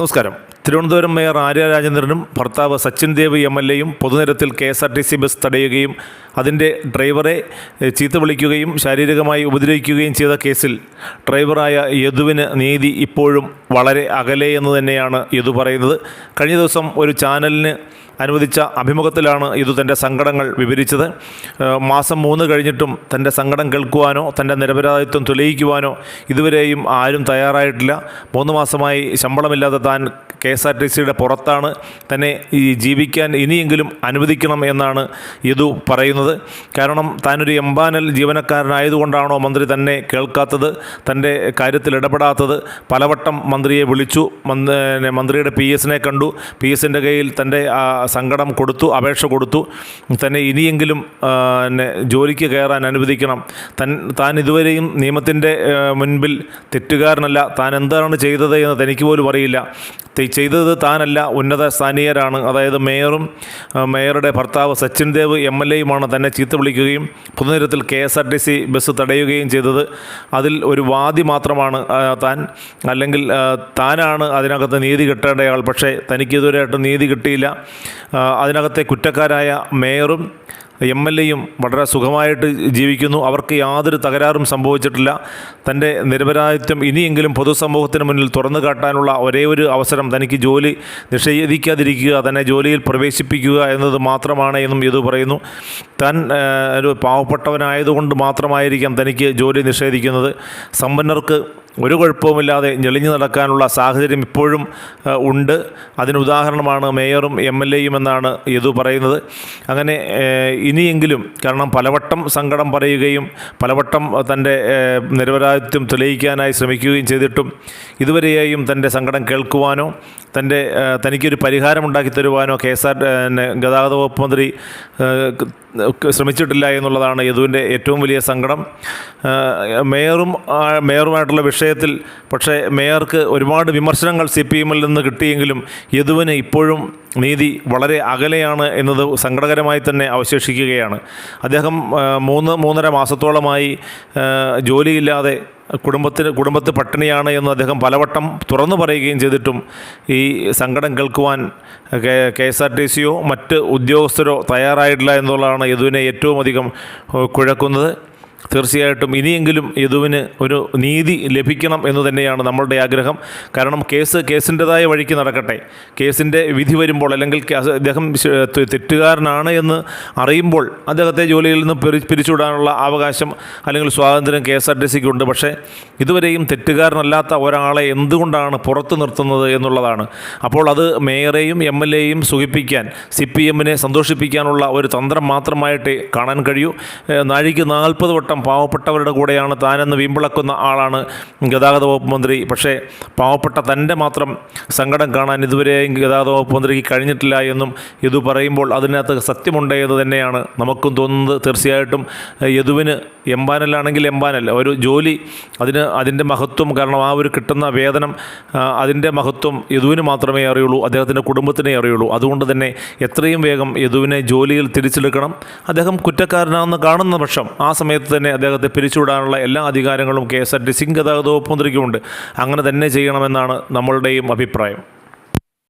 നമസ്കാരം. തിരുവനന്തപുരം മേയർ ആര്യ രാജേന്ദ്രനും ഭർത്താവ് Sachin Dev M L എയും പൊതുനിരത്തിൽ K S R T C bus തടയുകയും അതിന്റെ ഡ്രൈവറെ ചീത്ത വിളിക്കുകയും ശാരീരികമായി ഉപദ്രവിക്കുകയും ചെയ്ത കേസിൽ ഡ്രൈവറായ യദുവിന് നീതി ഇപ്പോഴും വളരെ അകലെ എന്ന് തന്നെയാണ് യദു പറയുന്നത്. കഴിഞ്ഞ ദിവസം ഒരു ചാനലിന് അനുവദിച്ച അഭിമുഖത്തിലാണ് ഇത് തന്റെ സങ്കടങ്ങൾ വിവരിച്ചത്. മാസം മൂന്ന് കഴിഞ്ഞിട്ടും തന്റെ സങ്കടം കേൾക്കുവാനോ തന്റെ നിരപരാധിത്വം തെളിയിക്കുവാനോ ഇതുവരെയും ആരും തയ്യാറായിട്ടില്ല. മൂന്ന് മാസമായി ശമ്പളമില്ലാതെ താൻ കെ എസ് ആർ ടി സിയുടെ പുറത്താണ് തന്നെ ഈ ജീവിക്കാൻ ഇനിയെങ്കിലും അനുവദിക്കണം എന്നാണ് യദു പറയുന്നത്. കാരണം താനൊരു എംബാനൽ ജീവനക്കാരനായതുകൊണ്ടാണോ മന്ത്രി തന്നെ കേൾക്കാത്തത് തന്റെ കാര്യത്തിൽ ഇടപെടാത്തത്? പലവട്ടം മന്ത്രിയെ വിളിച്ചു മന്ത്രിയുടെ പി എസിനെ കണ്ടു പി എസിന്റെ കയ്യിൽ തന്റെ സങ്കടം കൊടുത്തു അപേക്ഷ കൊടുത്തു. തന്നെ ഇനിയെങ്കിലും പിന്നെ ജോലിക്ക് കയറാൻ അനുവദിക്കണം. തൻ താൻ ഇതുവരെയും നിയമത്തിന്റെ മുൻപിൽ തെറ്റുകാരനല്ല. താൻ എന്താണ് ചെയ്തത് എന്ന് തനിക്ക് പോലും അറിയില്ല. ചെയ്തത് താനല്ല ഉന്നത സ്ഥാനീയരാണ് അതായത് മേയറും മേയറുടെ ഭർത്താവ് സച്ചിൻ ദേവ് എം എൽ എയുമാണ് തന്നെ ചീത്ത വിളിക്കുകയും പൊതുനിരത്തിൽ K S R T C bus തടയുകയും ചെയ്തത്. അതിൽ ഒരു വാദി മാത്രമാണ് താൻ. അല്ലെങ്കിൽ താനാണ് അതിനകത്ത് നീതി കിട്ടേണ്ടയാൾ പക്ഷേ തനിക്ക് ഇതുവരെയായിട്ട് നീതി കിട്ടിയില്ല. അതിനകത്തെ കുറ്റക്കാരായ മേയറും എം എൽ എയും വളരെ സുഖമായിട്ട് ജീവിക്കുന്നു. അവർക്ക് യാതൊരു തകരാറും സംഭവിച്ചിട്ടില്ല. തന്റെ നിരപരാധിത്വം ഇനിയെങ്കിലും പൊതുസമൂഹത്തിന് മുന്നിൽ തുറന്നു കാട്ടാനുള്ള ഒരേ ഒരു അവസരം തനിക്ക് ജോലി നിഷേധിക്കാതിരിക്കുക തന്നെ ജോലിയിൽ പ്രവേശിപ്പിക്കുക എന്നത് മാത്രമാണ് എന്നും ഇത് പറയുന്നു. താൻ ഒരു പാവപ്പെട്ടവനായതുകൊണ്ട് മാത്രമായിരിക്കാം തനിക്ക് ജോലി നിഷേധിക്കുന്നത്. സമ്പന്നർക്ക് ഒരു കുഴപ്പവുമില്ലാതെ ഞെളിഞ്ഞു നടക്കാനുള്ള സാഹചര്യം ഇപ്പോഴും ഉണ്ട്. അതിന് ഉദാഹരണമാണ് മേയറും എം എൽ എയും എന്നാണ് യദു പറയുന്നത്. അങ്ങനെ ഇനിയെങ്കിലും കാരണം പലവട്ടം സങ്കടം പറയുകയും പലവട്ടം തന്റെ നിരപരാധിത്വം തെളിയിക്കാനായി ശ്രമിക്കുകയും ചെയ്തിട്ടും ഇതുവരെയായും തന്റെ സങ്കടം കേൾക്കുവാനോ തന്റെ തനിക്കൊരു പരിഹാരം ഉണ്ടാക്കി തരുവാനോ കെ എസ് ആർ ഗതാഗത വകുപ്പ് മന്ത്രി ശ്രമിച്ചിട്ടില്ല എന്നുള്ളതാണ് യദുവിന്റെ ഏറ്റവും വലിയ സങ്കടം. മേയറും മേയറുമായിട്ടുള്ള വിഷയത്തിൽ പക്ഷേ മേയർക്ക് ഒരുപാട് വിമർശനങ്ങൾ സി പി എമ്മിൽ നിന്ന് കിട്ടിയെങ്കിലും യദുവിന് ഇപ്പോഴും നീതി വളരെ അകലെയാണ് എന്നത് സങ്കടകരമായി തന്നെ അവശേഷിക്കുകയാണ്. അദ്ദേഹം മൂന്ന് മൂന്നര മാസത്തോളമായി ജോലിയില്ലാതെ കുടുംബത്തിന് കുടുംബത്ത് പട്ടിണിയാണ് എന്ന് അദ്ദേഹം പലവട്ടം തുറന്നു പറയുകയും ചെയ്തിട്ടും ഈ സങ്കടം കേൾക്കുവാൻ K K S R T സിയോ മറ്റ് ഉദ്യോഗസ്ഥരോ തയ്യാറായിട്ടില്ല എന്നുള്ളതാണ് യദുവിനെ ഏറ്റവും അധികം കുഴക്കുന്നത്. തീർച്ചയായിട്ടും ഇനിയെങ്കിലും യദുവിന് ഒരു നീതി ലഭിക്കണം എന്ന് തന്നെയാണ് നമ്മളുടെ ആഗ്രഹം. കാരണം കേസ് കേസിന്റെതായ വഴിക്ക് നടക്കട്ടെ. കേസിന്റെ വിധി വരുമ്പോൾ അല്ലെങ്കിൽ അദ്ദേഹം തെറ്റുകാരനാണ് എന്ന് അറിയുമ്പോൾ അദ്ദേഹത്തെ ജോലിയിൽ നിന്ന് പിരി പിരിച്ചുവിടാനുള്ള അവകാശം അല്ലെങ്കിൽ സ്വാതന്ത്ര്യം കെ എസ് ആർ ടി സിക്ക് ഉണ്ട്. പക്ഷേ ഇതുവരെയും തെറ്റുകാരനല്ലാത്ത ഒരാളെ എന്തുകൊണ്ടാണ് പുറത്തു നിർത്തുന്നത് എന്നുള്ളതാണ്. അപ്പോൾ അത് മേയറേയും എം എൽ എയും സുഖിപ്പിക്കാൻ സി പി എമ്മിനെ സന്തോഷിപ്പിക്കാനുള്ള ഒരു തന്ത്രം മാത്രമായിട്ടേ കാണാൻ കഴിയൂ. നാഴിക്ക് നാൽപ്പത് വട്ടം പാവപ്പെട്ടവരുടെ കൂടെയാണ് താനെന്ന് വീമ്പിളക്കുന്ന ആളാണ് ഗതാഗത വകുപ്പ് മന്ത്രി. പക്ഷേ പാവപ്പെട്ട തന്റെ മാത്രം സങ്കടം കാണാൻ ഇതുവരെ ഗതാഗത വകുപ്പ് മന്ത്രിക്ക് കഴിഞ്ഞിട്ടില്ല എന്നും യദു പറയുമ്പോൾ അതിനകത്ത് സത്യമുണ്ട് എന്ന് തന്നെയാണ് നമുക്കും തോന്നുന്നത്. തീർച്ചയായിട്ടും യദുവിന് എംപാനലാണെങ്കിൽ എംപാനൽ ഒരു ജോലി അതിന് അതിന്റെ മഹത്വം കാരണം ആ ഒരു കിട്ടുന്ന വേതനം അതിന്റെ മഹത്വം യദുവിന് മാത്രമേ അറിയുള്ളൂ അദ്ദേഹത്തിന്റെ കുടുംബത്തിനേ അറിയുള്ളൂ. അതുകൊണ്ട് തന്നെ എത്രയും വേഗം യദുവിനെ ജോലിയിൽ തിരിച്ചെടുക്കണം. അദ്ദേഹം കുറ്റക്കാരനാണെന്ന് കാണുന്ന പക്ഷം ആ സമയത്ത് തന്നെ അദ്ദേഹത്തെ പിരിച്ചുവിടാനുള്ള എല്ലാ അധികാരങ്ങളും K S R T C ഗതാഗത വകുപ്പ് മന്ത്രിക്കുമുണ്ട് അങ്ങനെ തന്നെ ചെയ്യണമെന്നാണ് നമ്മളുടെയും അഭിപ്രായം.